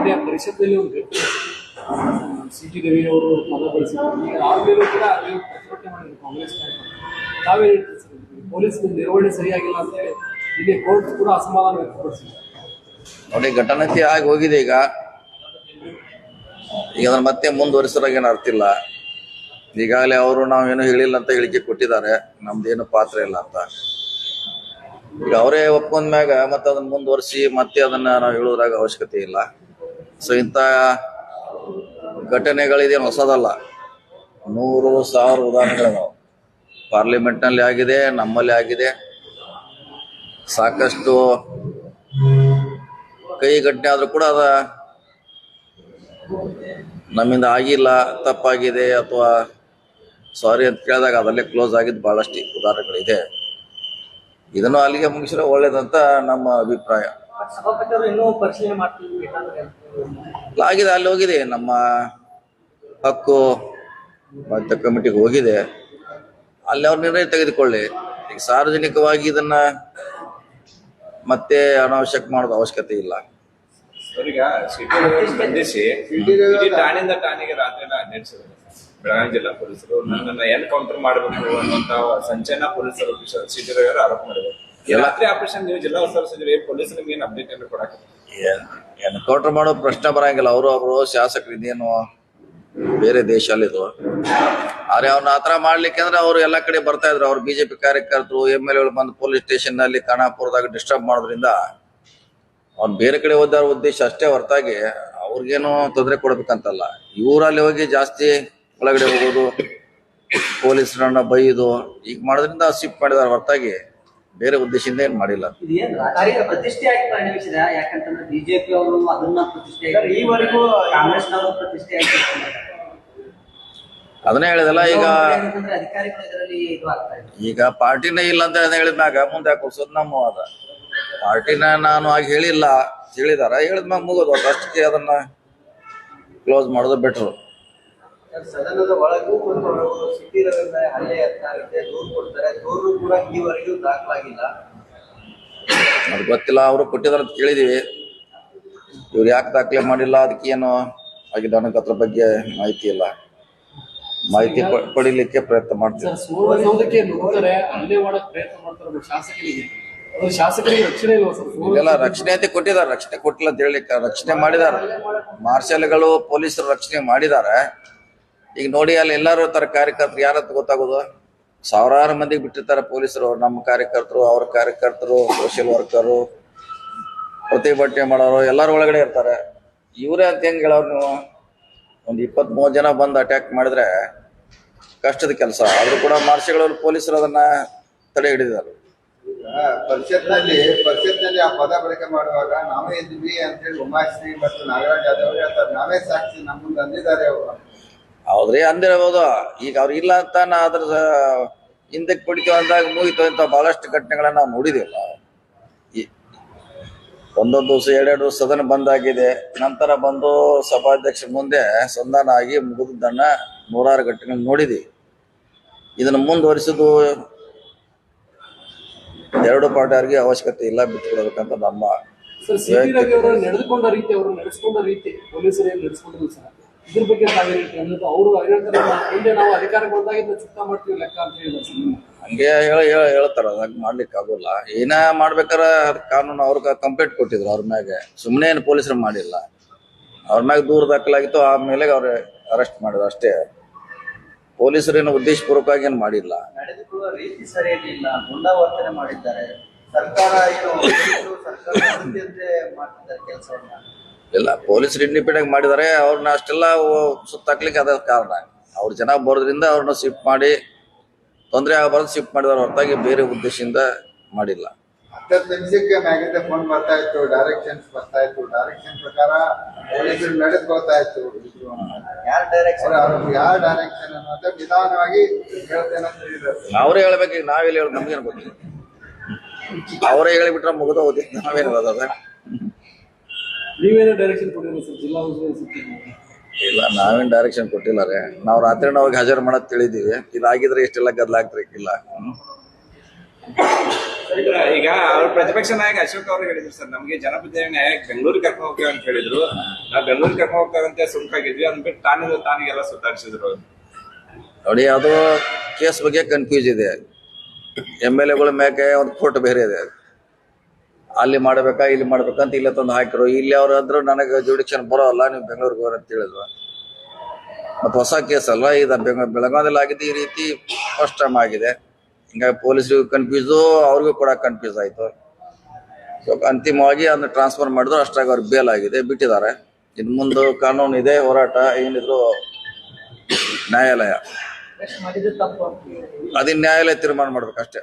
ಮೊನ್ನೆ ಪರಿಷತ್ನಲ್ಲಿ ಒಂದು ಸಿ ಟಿ ರವಿ ಅವರು ಮತ ಬಳಸಿದ್ರು ಈಗ ಆಮೇಲೂ ಕೂಡ ಪ್ರತಿಭಟನೆ ಮಾಡಿದ್ರು ಕಾಂಗ್ರೆಸ್ ತಾವೇ ಪೊಲೀಸ್ ನಿರ್ವಹಣೆ ಸರಿಯಾಗಿಲ್ಲ ಅಂತ ಹೇಳಿ ಇಲ್ಲಿ ಕೋರ್ಟ್ ಕೂಡ ಅಸಮಾಧಾನ ವ್ಯಕ್ತಪಡಿಸಿದೆ. ನೋಡಿ, ಘಟನೆ ಆಗಿ ಹೋಗಿದೆ ಈಗ. ಈಗ ಅದನ್ನ ಮತ್ತೆ ಮುಂದುವರಿಸೋರಾಗ ಏನು ಅರ್ಥ ಇಲ್ಲ. ಈಗಾಗಲೇ ಅವರು ನಾವೇನು ಹೇಳಿಲ್ಲ ಅಂತ ಹೇಳಿಕೆ ಕೊಟ್ಟಿದ್ದಾರೆ. ನಮ್ದೇನು ಪಾತ್ರ ಇಲ್ಲ ಅಂತ. ಈಗ ಅವರೇ ಒಪ್ಕೊಂಡ ಮ್ಯಾಗ ಮತ್ತೆ ಅದನ್ನ ಮುಂದುವರಿಸಿ ಮತ್ತೆ ಅದನ್ನ ನಾವು ಹೇಳೋದ್ರಾಗ ಅವಶ್ಯಕತೆ ಇಲ್ಲ. ಸೊ ಇಂಥ ಘಟನೆಗಳಿದೇನು ಹೊಸದಲ್ಲ. ನೂರು ಸಾವಿರ ಉದಾಹರಣೆಗಳು ಪಾರ್ಲಿಮೆಂಟ್ನಲ್ಲಿ ಆಗಿದೆ, ನಮ್ಮಲ್ಲಿ ಆಗಿದೆ. ಸಾಕಷ್ಟು ಕೈ ಘಟನೆ ಆದ್ರೂ ಕೂಡ ಅದ. ನಮ್ಮಿಂದ ಆಗಿಲ್ಲ, ತಪ್ಪಾಗಿದೆ ಅಥವಾ ಸಾರಿ ಅಂತ ಕೇಳಿದಾಗ ಅದಲ್ಲೇ ಕ್ಲೋಸ್ ಆಗಿದ್ದು ಬಹಳಷ್ಟು ಉದಾಹರಣೆಗಳಿದೆ. ಇದನ್ನು ಅಲ್ಲಿಗೆ ಮುಗಿಸಿರೋ ಒಳ್ಳೇದಂತ ನಮ್ಮ ಅಭಿಪ್ರಾಯ. ಸಭಾಪತಿ ಅವರು ಇನ್ನೂ ಪರಿಶೀಲನೆ ಮಾಡ್ತಿದ್ವಿ ಆಗಿದೆ ಅಲ್ಲಿ ಹೋಗಿದೆ. ನಮ್ಮ ಹಕ್ಕು ಮತ್ತು ಕಮಿಟಿಗೆ ಹೋಗಿದೆ. ಅಲ್ಲಿ ಅವ್ರ ನಿರ್ಣಯ ತೆಗೆದುಕೊಳ್ಳಿ. ಈಗ ಸಾರ್ವಜನಿಕವಾಗಿ ಇದನ್ನ ಮತ್ತೆ ಅನಾವಶ್ಯಕ ಮಾಡೋದು ಅವಶ್ಯಕತೆ ಇಲ್ಲ. ಅವ್ರೀಗ ಸ್ಪಂದಿಸಿ ಠಾಣೆಯಿಂದ ಠಾಣೆಗೆ ರಾತ್ರಿ ನಡೆಸಿದ್ರು. ಬೆಳಗಾವಿ ಜಿಲ್ಲಾ ಪೊಲೀಸರು. ನನ್ನನ್ನ ಎನ್ಕೌಂಟರ್ ಮಾಡಬೇಕು ಅನ್ನುವಂತಹ ಸಂಚಯನ ಪೊಲೀಸರು ಸಿಟಿ ಆರೋಪ ಮಾಡಿದ್ರು ಈ ರಾತ್ರಿ ಆಪರೇಷನ್ ನೀವು ಜಿಲ್ಲಾ ಉಸ್ತುವಾರಿ ಸಚಿವರು ಪೊಲೀಸ್ ನಿಮ್ಗೆ ಏನು ಅಪ್ಡೇಟ್ ಏನು ಕೊಡಕ್ಕೆ? ಎನ್ಕೌಂಟರ್ ಮಾಡೋ ಪ್ರಶ್ನೆ ಬರಂಗಿಲ್ಲ. ಅವರು ಅವರು ಶಾಸಕರು ಇದೇನು ಬೇರೆ ದೇಶ ಅಲ್ಲಿದು ಆದ್ರೆ ಅವ್ನ ಆತರ ಮಾಡ್ಲಿಕ್ಕೆ ಅಂದ್ರೆ ಅವ್ರು ಎಲ್ಲಾ ಕಡೆ ಬರ್ತಾ ಇದ್ರು. ಅವ್ರು ಬಿಜೆಪಿ ಕಾರ್ಯಕರ್ತರು ಎಂ ಎಲ್ ಎಗಳು ಬಂದು ಪೊಲೀಸ್ ಸ್ಟೇಷನ್ನಲ್ಲಿ ಖಾನಾಪುರದಾಗ ಡಿಸ್ಟರ್ಬ್ ಮಾಡೋದ್ರಿಂದ ಅವ್ನ್ ಬೇರೆ ಕಡೆ ಹೋದಾರ ಉದ್ದೇಶ ಅಷ್ಟೇ ಹೊರತಾಗಿ ಅವ್ರಿಗೇನು ತೊಂದರೆ ಕೊಡ್ಬೇಕಂತಲ್ಲ. ಇವರಲ್ಲಿ ಹೋಗಿ ಜಾಸ್ತಿ ಒಳಗಡೆ ಹೋಗೋದು ಪೊಲೀಸರನ್ನ ಬೈಯ್ಯೋದು ಈಗ ಮಾಡೋದ್ರಿಂದ ಶಿಫ್ಟ್ ಮಾಡಿದಾರೆ ಹೊರತಾಗಿ ಬೇರೆ ಉದ್ದೇಶದಿಂದ ಏನ್ ಮಾಡಿಲ್ಲ. ಇದೇನ್ ರಾಜಕೀಯ ಪ್ರತಿಷ್ಠೆಯಾಗಿ ಪರಿಣಮಿಸಿದ ಯಾಕಂತಂದ್ರೆ ಬಿಜೆಪಿ ಅವರು ಅದನ್ನ ಈವರೆಗೂ ಕಾಂಗ್ರೆಸ್ನವರು ಅದನ್ನೇ ಹೇಳಿದಲ್ಲ ಈಗ ಅಧಿಕಾರಿಗಳು ಇದರಲ್ಲಿ ಇದು ಇದೆ ಈಗ ಪಾರ್ಟಿನೇ ಇಲ್ಲ ಅಂತ ಹೇಳಿದ್ಮ್ಯಾಗ ಮುಂದೆ ಕೊಡ್ಸೋದು ನಮ್ಮ ಅದ ಪಾರ್ಟಿನ ನಾನು ಆಗ ಹೇಳಿಲ್ಲ ಹೇಳಿದಾರ ಹೇಳಿದ್ಮ್ಯಾಗ ಮುಗೋದು ಅಷ್ಟಕ್ಕೆ ಅದನ್ನ ಕ್ಲೋಸ್ ಮಾಡೋದು ಬೆಟ್ರು ಸದನದ ಒಳಗೂ ಬಂದು ಸಿಟಿ ರವಿಯಿಂದ ಹಲ್ಲೆ ಯತ್ನ ಆಗುತ್ತೆ ದೂರು ಕೊಡ್ತಾರೆ. ದೂರು ಕೂಡ ಈವರೆಗೂ ದಾಖಲಾಗಿಲ್ಲ. ಅದು ಗೊತ್ತಿಲ್ಲ ಅವರು ಕೊಟ್ಟಿದ್ದಾರೆ ಅಂತ ಕೇಳಿದೀವಿ. ಇವ್ರು ಯಾಕೆ ದಾಖಲೆ ಮಾಡಿಲ್ಲ ಅದಕ್ಕೆ ಏನು ಆಗಿದೆ ಅನ್ನೋಕೆ ಅದ್ರ ಬಗ್ಗೆ ಮಾಹಿತಿ ಇಲ್ಲ. ಮಾಹಿತಿ ಪಡೀಲಿಕ್ಕೆ ಪ್ರಯತ್ನ ಮಾಡ್ತೀವಿ. ರಕ್ಷಣೆ ಸುವರ್ಣ ರಕ್ಷಣೆ ಅಂತ ಕೊಟ್ಟಿದ್ದಾರೆ. ರಕ್ಷಣೆ ಕೊಟ್ಟಿಲ್ಲ ಅಂತ ಹೇಳಿ ರಕ್ಷಣೆ ಮಾಡಿದ್ದಾರೆ. ಮಾರ್ಷಲ್ಗಳು ಪೊಲೀಸರು ರಕ್ಷಣೆ ಮಾಡಿದ್ದಾರೆ. ಈಗ ನೋಡಿ ಅಲ್ಲಿ ಎಲ್ಲರೂ ತರ ಕಾರ್ಯಕರ್ತರು, ಯಾರಂತ ಗೊತ್ತಾಗೋದು? ಸಾವಿರಾರು ಮಂದಿ ಬಿಟ್ಟಿರ್ತಾರೆ ಪೊಲೀಸರು ನಮ್ಮ ಕಾರ್ಯಕರ್ತರು, ಅವ್ರ ಕಾರ್ಯಕರ್ತರು ಸೋಷಿಯಲ್ ವರ್ಕರು ಪ್ರತಿಭಟನೆ ಮಾಡೋರು, ಎಲ್ಲರೂ ಒಳಗಡೆ ಇರ್ತಾರೆ. ಇವರೇ ಅಂತ ಹೆಂಗ್ ಹೇಳೋರು ನೀವು? ಒಂದು ಇಪ್ಪತ್ತ್ ಮೂವತ್ತು ಜನ ಬಂದು ಅಟ್ಯಾಕ್ ಮಾಡಿದ್ರೆ ಕಷ್ಟದ ಕೆಲಸ. ಆದ್ರೂ ಕೂಡ ಮಾರ್ಷಲ್ಗಳು ಪೊಲೀಸರು ಅದನ್ನ ತಡೆ ಹಿಡಿದಿದ್ದಾರೆ. ಈಗ ಪರಿಷತ್ನಲ್ಲಿ ಪರಿಷತ್ನಲ್ಲಿ ಆ ಪದ ಬಳಕೆ ಮಾಡುವಾಗ ನಾವೇ ಇದ್ವಿ ಅಂತೇಳಿ ಉಮಾಶ್ರೀ ಮತ್ತು ನಾಗರಾಜ್ ಯಾದವ್ ಹೇಳ್ತಾರೆ. ನಾವೇ ಸಾಕ್ಷಿ ನಮ್ಮ ಮುಂದೆ ಅಂದಿದ್ದಾರೆ ಅವರು. ಹೌದ್ರಿ ಅಂದಿರಬಹುದು ಈಗ ಅವ್ರು ಇಲ್ಲ ಅಂತ ನಾ ಅದ್ರ ಹಿಂದಕ್ಕೆ ಪಡಿತೀವಿ ಅಂದಾಗ ಮುಗಿತು ಅಂತ ಬಹಳಷ್ಟು ಘಟನೆಗಳನ್ನ ನಾವು ನೋಡಿದಿಲ್ಲ ಈ ಒಂದೊಂದು ದಿವಸ ಎರಡೆರಡು ದಿವಸ ಸದನ ಬಂದಾಗಿದೆ ನಂತರ ಬಂದು ಸಭಾಧ್ಯಕ್ಷ ಮುಂದೆ ಸಂಧಾನ ಆಗಿ ಮುಗಿದನ್ನ ನೂರಾರು ಘಟನೆಗಳು ನೋಡಿದೀವಿ. ಇದನ್ನ ಮುಂದುವರಿಸೋದು ಎರಡು ಪಾರ್ಟಿಯವ್ರಿಗೆ ಅವಶ್ಯಕತೆ ಇಲ್ಲ ಬಿಟ್ಕೊಡ್ಬೇಕಂತ ನಮ್ಮ ನಡೆದುಕೊಂಡ ರೀತಿ ಅವರು ನಡೆಸ್ಕೊಂಡ ರೀತಿ ಪೊಲೀಸರು ಸರ್. ಇದ್ರ ಬಗ್ಗೆ ತಾವೇನು ಅವರು ಹೇಳ್ತಾರೆ. "ನಾವು ಮುಂದೆ ನಾವು ಅಧಿಕಾರಕ್ಕೆ ಬಂದಾಗ ಇದನ್ನ ಚುಕ್ತ ಮಾಡ್ತೀವಿ ಲೆಕ್ಕ ಅಂತ ಹೇಳಿ ಹಂಗೆ ಹೇಳ ಹೇಳ ಹೇಳ್ತಾರ ಹಂಗ ಮಾಡ್ಲಿಕ್ಕೆ ಆಗೋಲ್ಲ. ಏನ ಮಾಡ್ಬೇಕಾರ ಅದ್ ಕಾನೂನು ಅವ್ರಿಗೆ ಕಂಪ್ಲೇಂಟ್ ಕೊಟ್ಟಿದ್ರು ಅವ್ರ ಮ್ಯಾಗೆ. ಸುಮ್ಮನೆ ಏನು ಪೊಲೀಸರು ಮಾಡಿಲ್ಲ. ಅವ್ರ ಮ್ಯಾಗ ದೂರ ದಾಖಲಾಗಿತ್ತು ಆಮೇಲೆ ಅವ್ರ ಅರೆಸ್ಟ್ ಮಾಡಿದ್ರು ಅಷ್ಟೇ. ಪೊಲೀಸರು ಉದ್ದೇಶಪೂರ್ವಕವಾಗಿ ಏನು ಮಾಡಿಲ್ಲ. ರೀತಿ ಸರಿಯಿಲ್ಲ ಮಾಡಿದ್ದಾರೆ. ಸರ್ಕಾರ ಏನು ಸರ್ಕಾರ ಕೆಲಸವನ್ನ. ಇಲ್ಲ ಪೊಲೀಸ್ ಇಂಡಿಪೆಂಡೆಂಟ್ ಮಾಡಿದ್ದಾರೆ ಅವ್ರನ್ನ ಅಷ್ಟೆಲ್ಲ ಸುತ್ತಾಕ್ಲಿಕ್ಕೆ ಅದ ಕಾರಣ. ಅವ್ರು ಜನ ಬರೋದ್ರಿಂದ ಅವ್ರನ್ನ ಶಿಫ್ಟ್ ಮಾಡಿ ತೊಂದರೆ ಆಗಬಾರ್ದು ಶಿಫ್ಟ್ ಮಾಡಿದಾರೆ ಹೊರತಾಗಿ ಬೇರೆ ಉದ್ದೇಶದಿಂದ ಮಾಡಿಲ್ಲ. ಹತ್ತತ್ತು ನಿಮಿಷಕ್ಕೆ ಮ್ಯಾಗಿಂದ ಫೋನ್ ಬರ್ತಾ ಇತ್ತು ಡೈರೆಕ್ಷನ್ಸ್ ಬರ್ತಾ ಇತ್ತು ಡೈರೆಕ್ಷನ್ ಪ್ರಕಾರ ಪೊಲೀಸರು ನಡೆದುಕೊಳ್ತಾ ಇತ್ತು. ಯಾರ ಡೈರೆಕ್ಷನ್ ಯಾರ ಡೈರೆಕ್ಷನ್ ಅನ್ನೋದು ನಿಧಾನವಾಗಿ ಹೇಳ್ತೇನೆ ಅಂತ ಹೇಳಿದ್ರು. ಅವರೇ ಹೇಳ್ಬೇಕು ನಾವೇ ನಾವೆಲ್ಲಿ ಹೇಳಿ ನಮ್ಗೇನು ಗೊತ್ತಿಲ್ಲ. ಅವರೇ ಹೇಳಿಬಿಟ್ರೆ ಮುಗಿದ ಹೋದಿ ನಾವೇನು ಹೇಳೋದ ನೀವೇನೋ ಡೈರೆಕ್ಷನ್ ಕೊಟ್ಟಿಲ್ಲ ಸರ್? ಜಿಲ್ಲಾ ಉಸ್ತುವಾರಿ ಇಲ್ಲ ನಾವೇನ್ ಡೈರೆಕ್ಷನ್ ಕೊಟ್ಟಿಲ್ಲ ರೀ. ನಾವು ರಾತ್ರಿ ಹೋಗಿ ಹಾಜರು ಮಾಡೋದು ತಿಳಿದೀವಿ. ಇದಾಗಿದ್ರೆ ಇಷ್ಟೆಲ್ಲ ಸರ್, ಈಗ ಅವ್ರ ಪ್ರತಿಪಕ್ಷ ನಾಯಕ ಅಶೋಕ್ ಅವರು ಹೇಳಿದ್ರು ಸರ್ ನಮಗೆ ಜನಪ್ರತಿನಿಧಿ ನ್ಯಾಯ ಬೆಂಗಳೂರಿಗೆ ಕರ್ಕೊಂಡು ಹೋಗ್ತೇವೆ ಅಂತ ಹೇಳಿದ್ರು. ನಾವು ಬೆಂಗಳೂರಿಗೆ ಕರ್ಕೊಂಡು ಹೋಗ್ತಾರಂತೆ ಸುಮ್ಕಾಗಿದ್ವಿ ಅಂದ್ಬಿಟ್ಟು ತಾನೇ ತಾನಿಗೆಲ್ಲ ಸುತ್ತಾಡಿಸಿದ್ರು ಅವ್ರು. ನೋಡಿ ಅದು ಕೇಸ್ ಬಗ್ಗೆ ಕನ್ಫ್ಯೂಸ್ ಇದೆ. ಎಂ ಎಲ್ ಎಗಳ ಮ್ಯಾಕೆ ಒಂದು ಕೋರ್ಟ್ ಬೇರೆ ಇದೆ. ಅಲ್ಲಿ ಮಾಡ್ಬೇಕಾ ಇಲ್ಲಿ ಮಾಡ್ಬೇಕಂತ ಇಲ್ಲೇ ತಂದು ಹಾಕಿರು. ಇಲ್ಲಿ ಅವ್ರು ಅಂದ್ರು ನನಗೆ ಜುಡಿಕ್ಷನ್ ಬರೋಲ್ಲ ನೀವು ಬೆಂಗಳೂರಿಗೆ ಹೋಗ್ರಿ ಅಂತ ಹೇಳಿದ್ರು. ಮತ್ತು ಹೊಸ ಕೇಸ್ ಅಲ್ಲ ಇದು? ಬೆಂಗ ಬೆಳಗಾವಿಯಲ್ಲಿ ಆಗಿದ್ದು ಈ ರೀತಿ ಫಸ್ಟ್ ಟೈಮ್ ಆಗಿದೆ. ಹಿಂಗಾಗಿ ಪೊಲೀಸರಿಗೂ ಕನ್ಫ್ಯೂಸು ಅವ್ರಿಗೂ ಕೂಡ ಕನ್ಫ್ಯೂಸ್ ಆಯಿತು. ಸೊ ಅಂತಿಮವಾಗಿ ಅದನ್ನ ಟ್ರಾನ್ಸ್ಫರ್ ಮಾಡಿದ್ರು ಅಷ್ಟಾಗಿ ಅವ್ರಿಗೆ ಬೇಲ್ ಆಗಿದೆ ಬಿಟ್ಟಿದ್ದಾರೆ. ಇನ್ನು ಮುಂದೆ ಕಾನೂನು ಇದೆ ಹೋರಾಟ ಏನಿದ್ರು ನ್ಯಾಯಾಲಯ. ಅದಿನ್ ನ್ಯಾಯಾಲಯ ತೀರ್ಮಾನ ಮಾಡ್ಬೇಕಷ್ಟೇ.